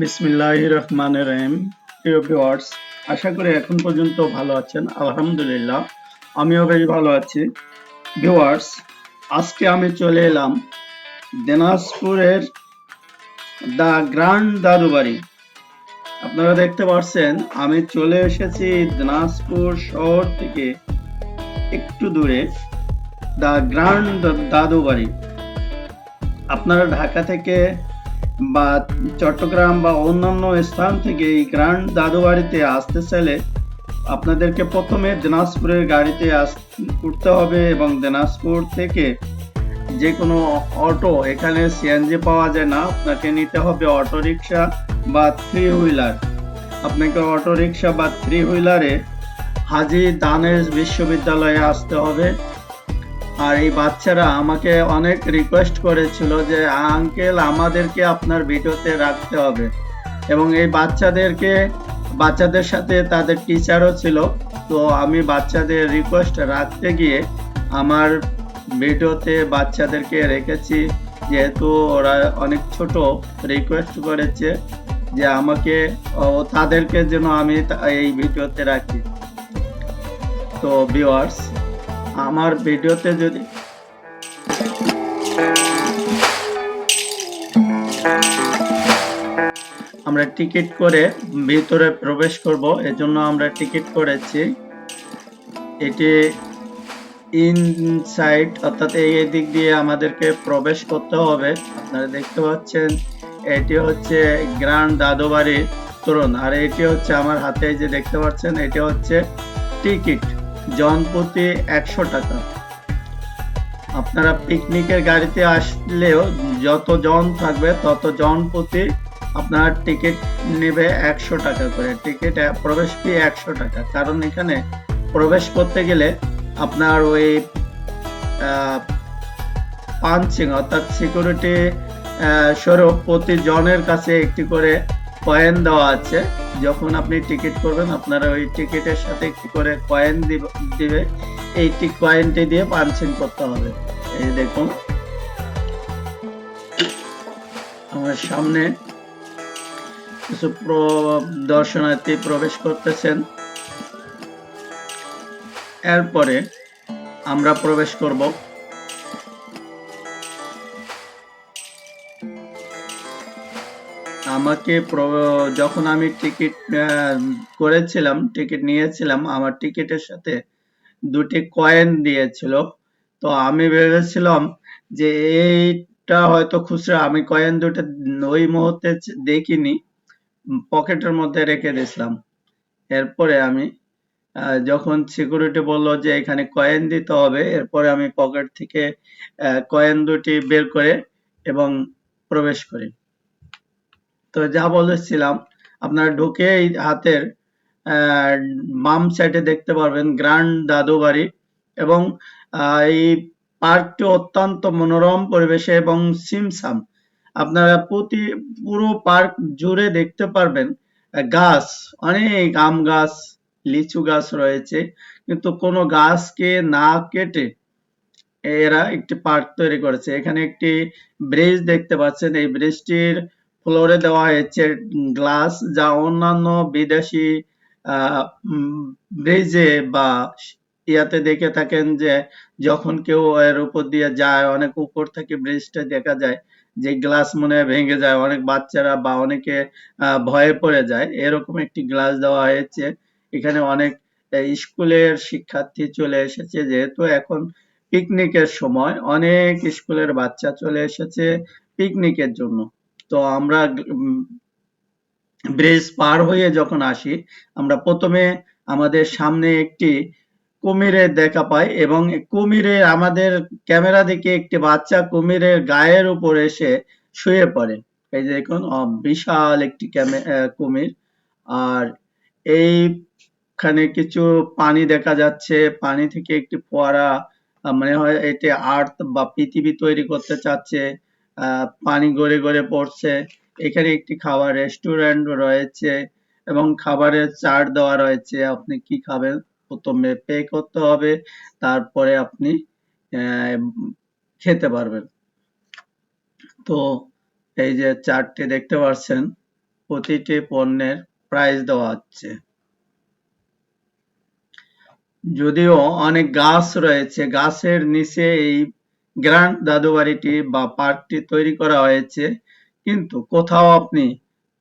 বিসমিল্লাহ রহমান রহিম। প্রিয় ভিউয়ার্স আশা করি এখন পর্যন্ত ভালো আছেন। আলহামদুলিল্লাহ, আমিও বেশ ভালো আছি। ভিউয়ার্স আজকে আমি চলে এলাম দিনাজপুরের দা গ্র্যান্ড দাদুবাড়ি আপনারা দেখতে পাচ্ছেন আমি চলে এসেছি দিনাজপুর শহর থেকে একটু দূরে দা গ্র্যান্ড দাদুবাড়ি। আপনারা ঢাকা থেকে বা চট্টগ্রাম বা অন্যান্য স্থান থেকে এই গ্র্যান্ড দাদুবাড়িতে আসতে চাইলে আপনাদেরকে প্রথমে দিনাজপুরের গাড়িতে আস উঠতে হবে এবং দিনাজপুর থেকে যে কোনো অটো, এখানে সিএনজি পাওয়া যায় না, আপনাকে নিতে হবে অটো রিক্সা বা থ্রি হুইলার আপনাকে অটো রিক্সা বা থ্রি হুইলারে হাজি দানেশ বিশ্ববিদ্যালয়ে আসতে হবে। আর এই বাচ্চারা আমাকে অনেক রিকোয়েস্ট করেছিল যে, আঙ্কেল, আমাদেরকে আপনার ভিডিওতে রাখতে হবে। এবং এই বাচ্চাদেরকে, বাচ্চাদের সাথে তাদের টিচারও ছিল। তো আমি বাচ্চাদের রিকোয়েস্ট রাখতে গিয়ে আমার ভিডিওতে বাচ্চাদেরকে রেখেছি। যেহেতু ওরা অনেক ছোট রিকোয়েস্ট করেছে যে, আমাকে তাদেরকে যেন আমি এই ভিডিওতে রাখি। তো ভিউয়ার্স আমার ভিডিওতে যদি আমরা টিকিট করে ভিতরে প্রবেশ করব, এজন্য আমরা টিকিট করেছি। এটি ইনসাইড, অর্থাৎ এই দিক দিয়ে আমাদেরকে প্রবেশ করতে হবে। আপনারা দেখতে পাচ্ছেন, এটি হচ্ছে গ্র্যান্ড দাদুবাড়ি তরুণ। আর এটি হচ্ছে আমার হাতে যে দেখতে পাচ্ছেন, এটি হচ্ছে টিকিট। জন প্রতি একশো টাকা। আপনারা পিকনিকের গাড়িতে আসলেও যত জন থাকবে, তত জন প্রতি আপনার টিকিট নেবে একশো টাকা করে। টিকিট প্রবেশ ফি একশো টাকা। কারণ এখানে প্রবেশ করতে গেলে আপনার ওই পাঞ্চিং অর্থাৎ সিকিউরিটি স্বরূপ প্রতি জনের কাছে একটি করে কয়েন দেওয়া আছে। যখন আপনি টিকিট করবেন, আপনারা ওই টিকিটের সাথে কি করে কয়েন দিবে এইটি কয়েনটি দিয়ে পাঞ্চিং করতে হবে। এই দেখুন। আমার সামনে কিছু দর্শনার্থী প্রবেশ করতেছেন। এরপরে আমরা প্রবেশ করব। আমাকে যখন আমি টিকিট করেছিলাম টিকিট নিয়েছিলাম, আমার টিকিটের সাথে দুটি কয়েন দিয়েছিল। তো আমি ভেবেছিলাম যে এইটা হয়তো খুচরা, আমি কয়েন দুটো ওই মুহূর্তে দেখিনি, পকেটের মধ্যে রেখে দিয়েছিলাম। এরপরে আমি যখন সিকিউরিটি বলল যে এখানে কয়েন দিতে হবে, এরপরে আমি পকেট থেকে কয়েন দুটি বের করে এবং প্রবেশ করি। তো যা বলেছিলাম, আপনারা ঢুকে এই হাতের বাম সাইডে দেখতে পারবেন গ্র্যান্ড দাদু বাড়ি এবং এই পার্কটি অত্যন্ত মনোরম পরিবেশে এবং সিমসাম। আপনারা প্রতি, পুরো পার্ক জুড়ে দেখতে পারবেন গাছ, অনেক আম গাছ, লিচু গাছ রয়েছে, কিন্তু কোনো গাছকে না কেটে এরা একটি পার্ক তৈরি করেছে। এখানে একটি ব্রিজ দেখতে পাচ্ছেন, এই ব্রিজটির ফ্লোরে দেওয়া হয়েছে গ্লাস যা অন্যান্য বিদেশি ব্রিজে বা ইয়াতে দেখে থাকেন যে যখন কেউ এর উপর দিয়ে যায়, অনেক উপর থেকে ব্রিজটা দেখা যায়, যে গ্লাস মনে ভেঙে যায়, অনেক বাচ্চারা বা অনেকে ভয়ে পড়ে যায়। এরকম একটি গ্লাস দেওয়া হয়েছে। এখানে অনেক স্কুলের শিক্ষার্থী চলে এসেছে, যেহেতু এখন পিকনিকের সময়, অনেক স্কুলের বাচ্চা চলে এসেছে পিকনিকের জন্য। তো আমরা ব্রিজ পার হয়ে যখন আসি, আমরা প্রথমে আমাদের সামনে একটি কুমিরের দেখা পাই এবং কুমিরে আমাদের ক্যামেরা দিকে একটি বাচ্চা কুমিরের গায়ের উপর এসে শুয়ে পড়ে। এই যে দেখুন বিশাল একটি কুমির। আর এইখানে কিছু পানি দেখা যাচ্ছে। পানি থেকে একটি ফোয়ারা মনে হয় এটি আর্থ বা পৃথিবী তৈরি করতে চাচ্ছে। পানি গড়ে গড়ে পড়ছে। এখানে একটি খাবার রেস্টুরেন্ট রয়েছে এবং খাবারের চার্ট দেওয়া রয়েছে। আপনি কি খাবেন? প্রথমে পে করতে হবে, তারপরে আপনি খেতে পারবেন। তো এই যে চার্টটি দেখতে পাচ্ছেন, প্রতিটি পণ্যের প্রাইস দেওয়া হচ্ছে যদিও অনেক গাছ রয়েছে, গাছের নিচে এই গ্র্যান্ড দাদু বাড়িটি বা পার্কটি তৈরি করা হয়েছে, কিন্তু কোথাও আপনি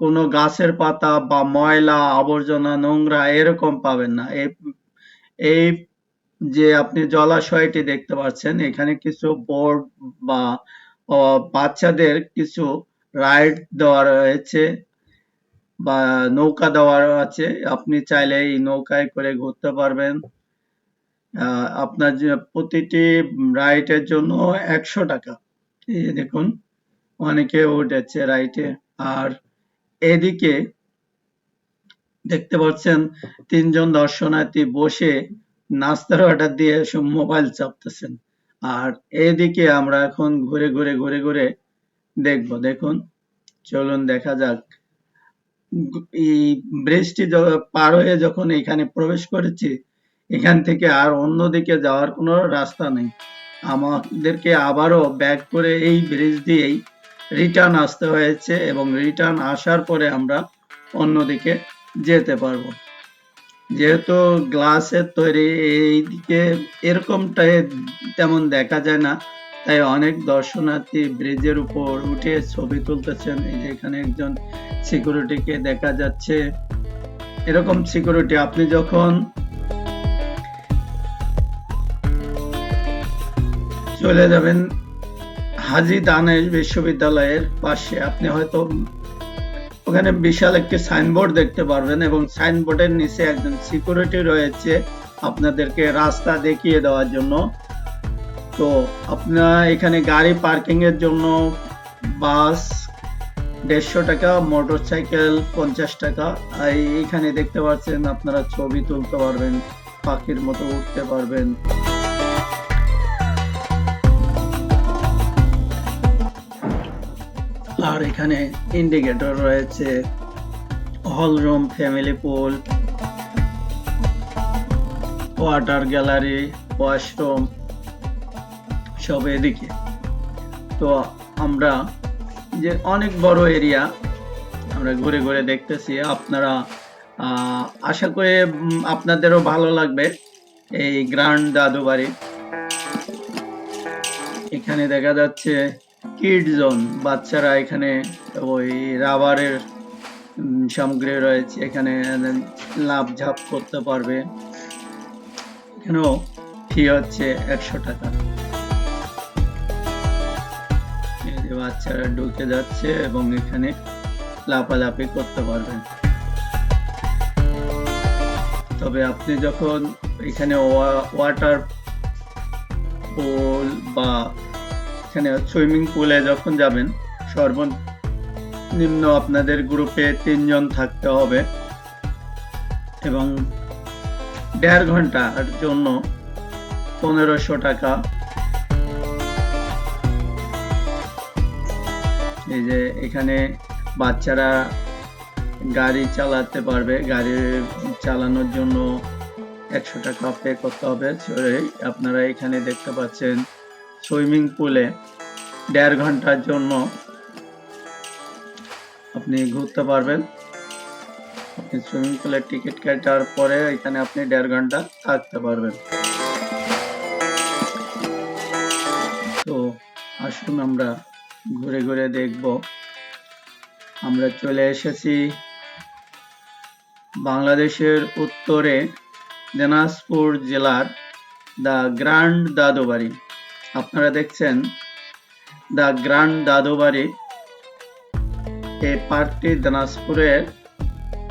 কোনো গাছের পাতা বা ময়লা, আবর্জনা, নোংরা এরকম পাবেন না। এই এই যে আপনি জলাশয়টি দেখতে পাচ্ছেন, এখানে কিছু বোর্ড বা বাচ্চাদের কিছু রাইড দেওয়া রয়েছে বা নৌকা দেওয়া আছে। আপনি চাইলে এই নৌকায় করে ঘুরতে পারবেন। আপনার যে প্রতিটি রাইডের জন্য একশো টাকা। এই যে দেখুন, অনেকে উঠেছে রাইটে। আর এদিকে দেখতে পাচ্ছেন, তিনজন দর্শনার্থী বসে নাস্তার অর্ডার দিয়ে সব মোবাইল চাপতেছেন। আর এদিকে আমরা এখন ঘুরে ঘুরে ঘুরে ঘুরে দেখব। দেখুন, চলুন দেখা যাক। এই ব্রিজটি পার হয়ে যখন এখানে প্রবেশ করেছি এখান থেকে আর অন্যদিকে যাওয়ার কোনো রাস্তা নেই। আমাদেরকে আবারও ব্যাক করে এই ব্রিজ দিয়েই রিটার্ন আসতে হয়েছে এবং রিটার্ন আসার পরে আমরা অন্যদিকে যেতে পারব। যেহেতু গ্লাসের তৈরি এইদিকে এরকমটাই তেমন দেখা যায় না, তাই অনেক দর্শনার্থী ব্রিজের উপর উঠে ছবি তুলতেছেন। এই যে এখানে একজন সিকিউরিটিকে দেখা যাচ্ছে। এরকম সিকিউরিটি আপনি যখন চলে যাবেন হাজি দানেশ বিশ্ববিদ্যালয়ের পাশে। আপনি হয়তো ওখানে বিশাল একটি সাইনবোর্ড দেখতে পারবেন এবং সাইনবোর্ডের নিচে একজন সিকিউরিটি রয়েছে আপনাদেরকে রাস্তা দেখিয়ে দেওয়ার জন্য। তো আপনার এখানে গাড়ি পার্কিং এর জন্য বাস, দেড়শো টাকা মোটর সাইকেল পঞ্চাশ টাকা। এখানে দেখতে পাচ্ছেন আপনারা ছবি তুলতে পারবেন, পাখির মতো উঠতে পারবেন। আর এখানে ইন্ডিকেটর রয়েছে hall room family pool water gallery washroom সব এদিকে। তো আমরা যে অনেক বড় এরিয়া আমরা ঘুরে ঘুরে দেখতেছি, আপনারা আশা করি আপনাদেরও ভালো লাগবে এই গ্র্যান্ড দাদু বাড়ি এখানে দেখা যাচ্ছে কিড জোন বাচ্চারা এখানে ওই রাবারের সামগ্রী রয়েছে, এখানে লাভ ঝাপ করতে পারবে। এখানেও ফি হচ্ছে একশো টাকা। বাচ্চারা ঢুকে যাচ্ছে এবং এখানে লাফালাফি করতে পারবেন তবে আপনি যখন এখানে ওয়াটার পুল বা এখানে সুইমিং পুলে যখন যাবেন, সর্বনিম্ন আপনাদের গ্রুপে তিনজন থাকতে হবে। এবং দেড় ঘণ্টার জন্য পনেরোশো টাকা। এই যে এখানে বাচ্চারা গাড়ি চালাতে পারবে, গাড়ি চালানোর জন্য একশো টাকা পে করতে হবে। আপনারা এখানে দেখতে পাচ্ছেন সুইমিং পুলে দেড় ঘণ্টার জন্য আপনি ঘুরতে পারবেন। আপনি সুইমিং পুলের টিকিট কাটার পরে এখানে আপনি দেড় ঘণ্টা থাকতে পারবেন। তো আসুন আমরা ঘুরে ঘুরে দেখব। আমরা চলে এসেছি বাংলাদেশের উত্তরে দিনাজপুর জেলার দ্য গ্র্যান্ড দাদুবাড়ি। আপনারা দেখছেন দ্য গ্র্যান্ড দাদুবাড়ি এই পার্কটি দিনাজপুরের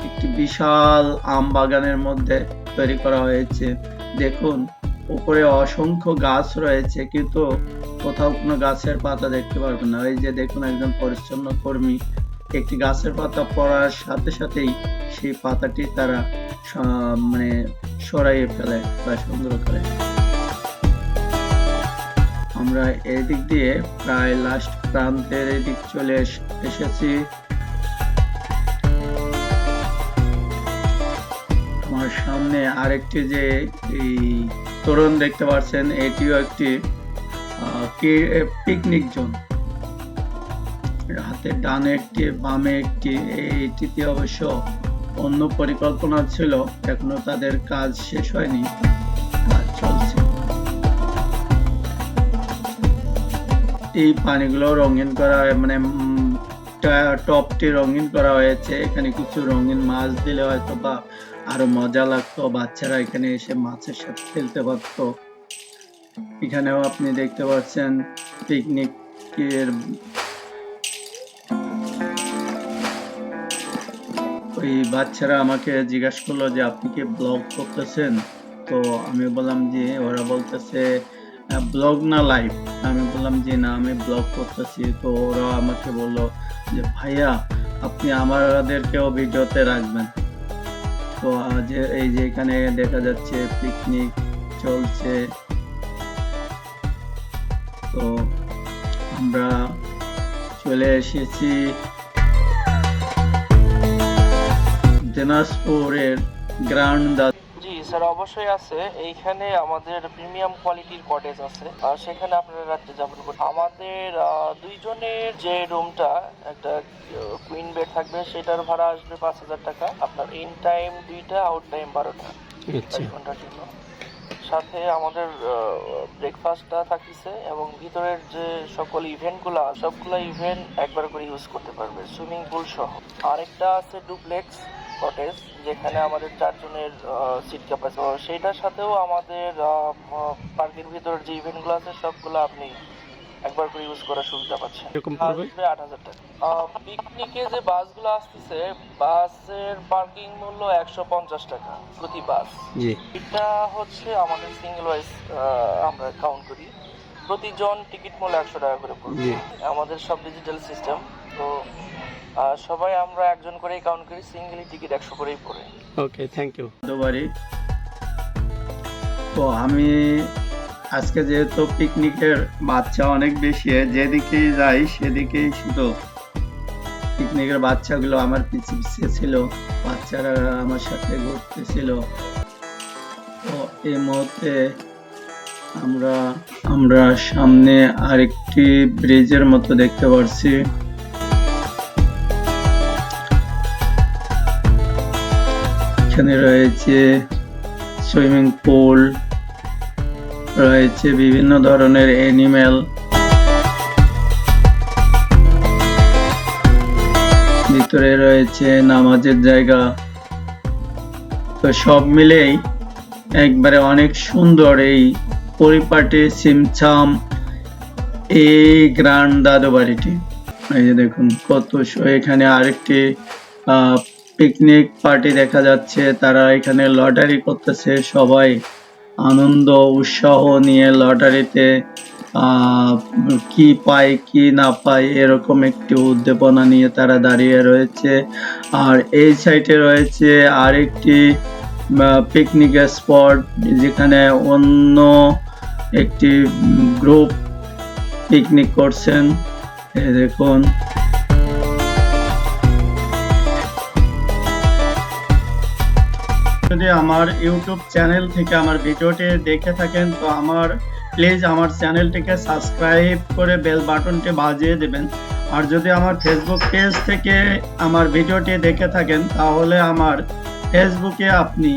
একটি বিশাল আম বাগানের মধ্যে তৈরি করা হয়েছে। দেখুন, উপরে অসংখ্য গাছ রয়েছে, কিন্তু কোথাও কোনো গাছের পাতা দেখতে পারবেন না। এই যে দেখুন, একজন পরিচ্ছন্ন কর্মী একটি গাছের পাতা পড়ার সাথে সাথেই সেই পাতাটি তারা মানে সরাইয়ে ফেলে বা সুন্দর করে। আমরা এদিক দিয়ে প্রায় লাস্ট প্রান্তের এদিক চলে এস- এসেছি। আমার সামনে আরেকটি যে এই তোরণ দেখতে পাচ্ছেন, এটিও একটি পিকনিক জোন হাতের ডানে একটি, বামে একটি এইটিতে অবশ্য অন্য পরিকল্পনা ছিল, এখনও তাদের কাজ শেষ হয়নি। এই পানিগুলো রঙিন করা হয় মানে টপটি রঙিন করা হয়েছে। এখানে কিছু রঙিন মাছ দিলে হয়তো বা আরও মজা লাগতো, বাচ্চারা এখানে এসে মাছের সাথে খেলতে পারতো। এখানেও আপনি দেখতে পাচ্ছেন পিকনিকের ওই বাচ্চারা আমাকে জিজ্ঞাসা করল যে, আপনি কি ব্লগ করতেছেন? তো আমি বললাম যে, ওরা বলতেছে ব্লগ না লাইভ আমি বললাম যে, না, আমি ব্লগ করতেছি। তো ওরা আমাকে বলল যে, ভাইয়া, আপনি আমাদেরকেও ভিডিওতে রাখবেন। তো আজ এই যে এখানে দেখা যাচ্ছে পিকনিক চলছে। তো আমরা চলে এসেছি দিনাজপুরের গ্রাউন্ড জি স্যার অবশ্যই আছে এইখানে আমাদের প্রিমিয়াম কোয়ালিটির কটেজ আছে। আর সেখানে আপনারা রাত্রে যাপন করতে আমাদের দুইজনের যে রুমটা একটা কুইন বেড থাকবে সেটার ভাড়া আসবে পাঁচ হাজার টাকা। আপনার ইন টাইম দুইটা আউট টাইম বারোটা। ঘণ্টার জন্য। সাথে আমাদের ব্রেকফাস্টটা থাকতেছে এবং ভিতরের যে সকল ইভেন্টগুলো সবগুলো ইভেন্ট একবার করে ইউজ করতে পারবে সুইমিং পুল সহ। আরেকটা আছে ডুপ্লেক্স কটেজ যেখানে আমাদের চারজনের সিট ক্যাপাসিটি সেইটার সাথেও আমাদের পার্কের ভিতরের যে ইভেন্টগুলো আছে সবগুলো আপনি একবার করে ইউজ করার সুবিধা পাচ্ছেন। আসবে আট হাজার টাকা। পিকনিকে যে বাসগুলো আসতেছে বাসের পার্কিং মূল্য একশো পঞ্চাশ টাকা প্রতি বাস এটা হচ্ছে আমাদের সিঙ্গেল ওয়াইজ আমরা কাউন্ট করি। প্রতিজন টিকিট মূল্য একশো টাকা করে পড়বে। আমাদের সব ডিজিটাল সিস্টেম তো সবাই আমরা একজন করেই কাউন্ট করি সিঙ্গেলি টিকিট একশো করেই পড়ে। ওকে থ্যাংক ইউ বাড়ি তো আমি আজকে যেহেতু পিকনিকের বাচ্চা অনেক বেশি যেদিকেই যাই সেদিকেই শুধু পিকনিকের বাচ্চাগুলো আমার পিছিয়ে পিছিয়ে ছিল বাচ্চারা আমার সাথে ঘুরতেছিল। তো এই মুহূর্তে আমরা আমরা সামনে আরেকটি ব্রিজের মতো দেখতে পাচ্ছি এখানে রয়েছে সুইমিং পুল, রয়েছে বিভিন্ন ধরনের অ্যানিমেল ভিতরে রয়েছে নামাজের জায়গা। তো সব মিলেই একবারে অনেক সুন্দর এই পরিপাটি সিমছাম এই গ্রান্ড দাদু বাড়িটি এই যে দেখুন, কত এখানে আরেকটি পিকনিক পার্টি দেখা যাচ্ছে, তারা এখানে লটারি করতেছে, সবাই আনন্দ, উৎসাহ নিয়ে লটারিতে কি পায়, কি না পায়, এরকম একটি উদ্দীপনা নিয়ে তারা দাঁড়িয়ে রয়েছে। আর এই সাইডে রয়েছে আরেকটি পিকনিক স্পট যেখানে অন্য একটি গ্রুপ পিকনিক করছেন। দেখুন। যদি আমার ইউটিউব চ্যানেল থেকে আমার ভিডিওটি দেখে থাকেন, তো আমার প্লিজ আমার চ্যানেলটিকে সাবস্ক্রাইব করে বেল বাটনটি বাজিয়ে দেবেন। আর যদি আমার ফেসবুক পেজ থেকে আমার ভিডিওটি দেখে থাকেন, তাহলে আমার ফেসবুকে আপনি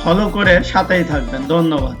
ফলো করে সাথেই থাকবেন। ধন্যবাদ।